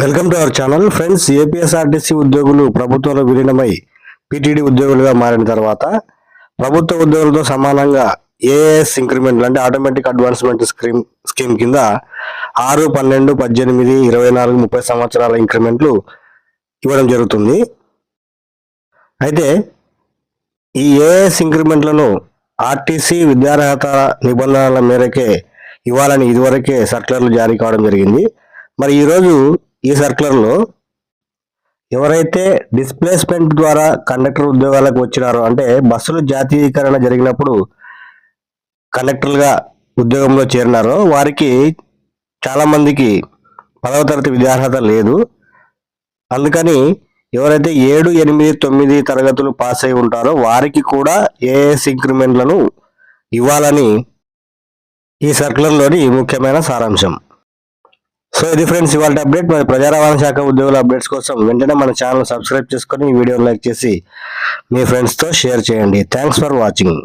Welcome to our channel. Friends APSRTC ఉద్యోగులు ప్రభుత్వంలో విలీనమై PTD ఉద్యోగులుగా మారిన తర్వాత ప్రభుత్వ ఉద్యోగులతో సమానంగా ఏఎస్ ఇంక్రిమెంట్లు అంటే ఆటోమేటిక్ అడ్వాన్స్మెంట్ స్కీమ్ స్కీమ్ కింద ఆరు పన్నెండు పద్దెనిమిది ఇరవై నాలుగు ముప్పై సంవత్సరాల ఇంక్రిమెంట్లు ఇవ్వడం జరుగుతుంది. అయితే ఈ ఏఎస్ ఇంక్రిమెంట్లను ఆర్టీసీ విద్యార్హత నిబంధనల మేరకే ఇవ్వాలని ఇదివరకే సర్క్యులర్లు జారీ కావడం జరిగింది. మరి ఈరోజు ఈ సర్క్యులర్లో ఎవరైతే డిస్ప్లేస్మెంట్ ద్వారా కండక్టర్ ఉద్యోగాలకు వచ్చినారో అంటే బస్సులు జాతీయీకరణ జరిగినప్పుడు కండక్టర్లుగా ఉద్యోగంలో చేరినారో వారికి చాలామందికి పదవ తరగతి విద్యార్హత లేదు. అందుకని ఎవరైతే ఏడు ఎనిమిది తొమ్మిది తరగతులు పాస్ అయి ఉంటారో వారికి కూడా ఏఎస్ ఇంక్రిమెంట్లను ఇవ్వాలని ఈ సర్క్యులర్లోని ముఖ్యమైన సారాంశం. సో ఇది ఫ్రెండ్స్ ఇవాళ అప్డేట్ మరి ప్రజా రవాణా శాఖ ఉద్యోగుల అప్డేట్స్ కోసం వెంటనే మన ఛానల్ సబ్స్క్రైబ్ చేసుకొని ఈ వీడియోని లైక్ చేసి మీ ఫ్రెండ్స్తో షేర్ చేయండి. Thanks for watching